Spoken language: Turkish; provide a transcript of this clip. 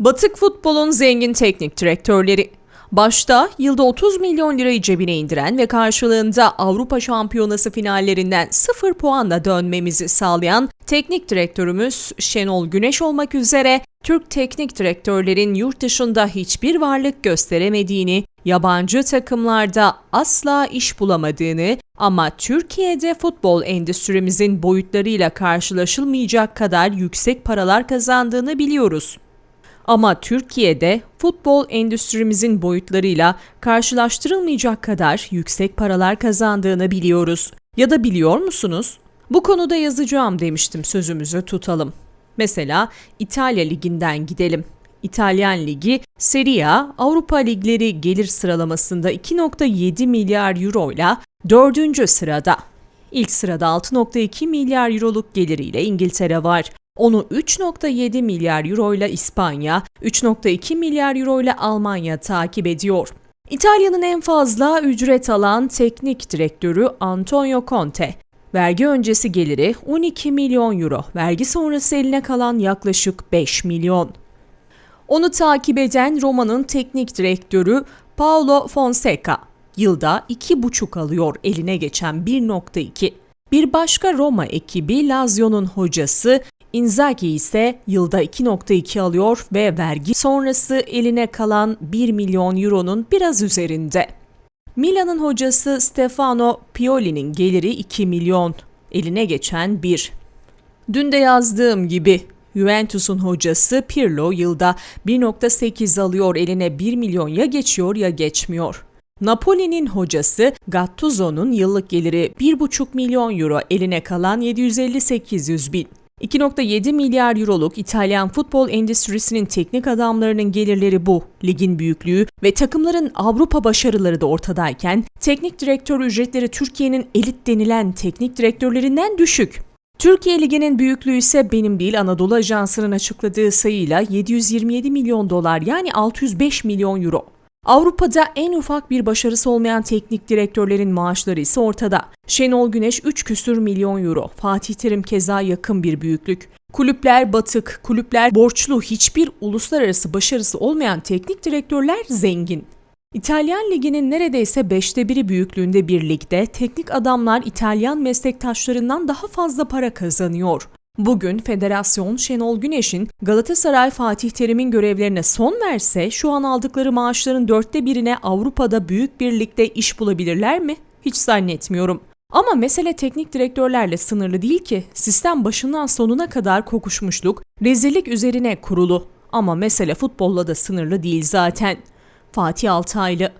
Batık futbolun zengin teknik direktörleri. Başta yılda 30 milyon lirayı cebine indiren ve karşılığında Avrupa Şampiyonası finallerinden 0 puanla dönmemizi sağlayan teknik direktörümüz Şenol Güneş olmak üzere Türk teknik direktörlerin yurt dışında hiçbir varlık gösteremediğini, yabancı takımlarda asla iş bulamadığını ama Türkiye'de futbol endüstrimizin boyutlarıyla karşılaşılmayacak kadar yüksek paralar kazandığını biliyoruz. Ama Türkiye'de futbol endüstrimizin boyutlarıyla karşılaştırılmayacak kadar yüksek paralar kazandığını biliyoruz. Ya da biliyor musunuz? Bu konuda yazacağım demiştim sözümüzü tutalım. Mesela İtalya Ligi'nden gidelim. İtalyan Ligi Serie A Avrupa Ligleri gelir sıralamasında 2.7 milyar euro ile 4. sırada. İlk sırada 6.2 milyar euroluk geliriyle İngiltere var. Onu 3.7 milyar euro ile İspanya, 3.2 milyar euro ile Almanya takip ediyor. İtalya'nın en fazla ücret alan teknik direktörü Antonio Conte. Vergi öncesi geliri 12 milyon euro, vergi sonrası eline kalan yaklaşık 5 milyon. Onu takip eden Roma'nın teknik direktörü Paulo Fonseca yılda 2,5 alıyor eline geçen 1.2. Bir başka Roma ekibi Lazio'nun hocası Inzaghi ise yılda 2.2 alıyor ve vergi sonrası eline kalan 1 milyon euronun biraz üzerinde. Milan'ın hocası Stefano Pioli'nin geliri 2 milyon, eline geçen 1. Dün de yazdığım gibi Juventus'un hocası Pirlo yılda 1.8 alıyor eline 1 milyon ya geçiyor ya geçmiyor. Napoli'nin hocası Gattuso'nun yıllık geliri 1,5 milyon euro eline kalan 750-800 bin. 2.7 milyar euroluk İtalyan futbol endüstrisinin teknik adamlarının gelirleri bu. Ligin büyüklüğü ve takımların Avrupa başarıları da ortadayken teknik direktör ücretleri Türkiye'nin elit denilen teknik direktörlerinden düşük. Türkiye Ligi'nin büyüklüğü ise benim değil Anadolu Ajansı'nın açıkladığı sayıyla 727 milyon dolar yani 605 milyon euro. Avrupa'da en ufak bir başarısı olmayan teknik direktörlerin maaşları ise ortada. Şenol Güneş 3 küsür milyon euro, Fatih Terim keza yakın bir büyüklük. Kulüpler batık, kulüpler borçlu, hiçbir uluslararası başarısı olmayan teknik direktörler zengin. İtalyan liginin neredeyse beşte biri büyüklüğünde bir ligde teknik adamlar İtalyan meslektaşlarından daha fazla para kazanıyor. Bugün federasyon Şenol Güneş'in Galatasaray Fatih Terim'in görevlerine son verse şu an aldıkları maaşların dörtte birine Avrupa'da büyük bir ligde iş bulabilirler mi? Hiç zannetmiyorum. Ama mesele teknik direktörlerle sınırlı değil ki. Sistem başından sonuna kadar kokuşmuşluk, rezillik üzerine kurulu. Ama mesele futbolla da sınırlı değil zaten. Fatih Altaylı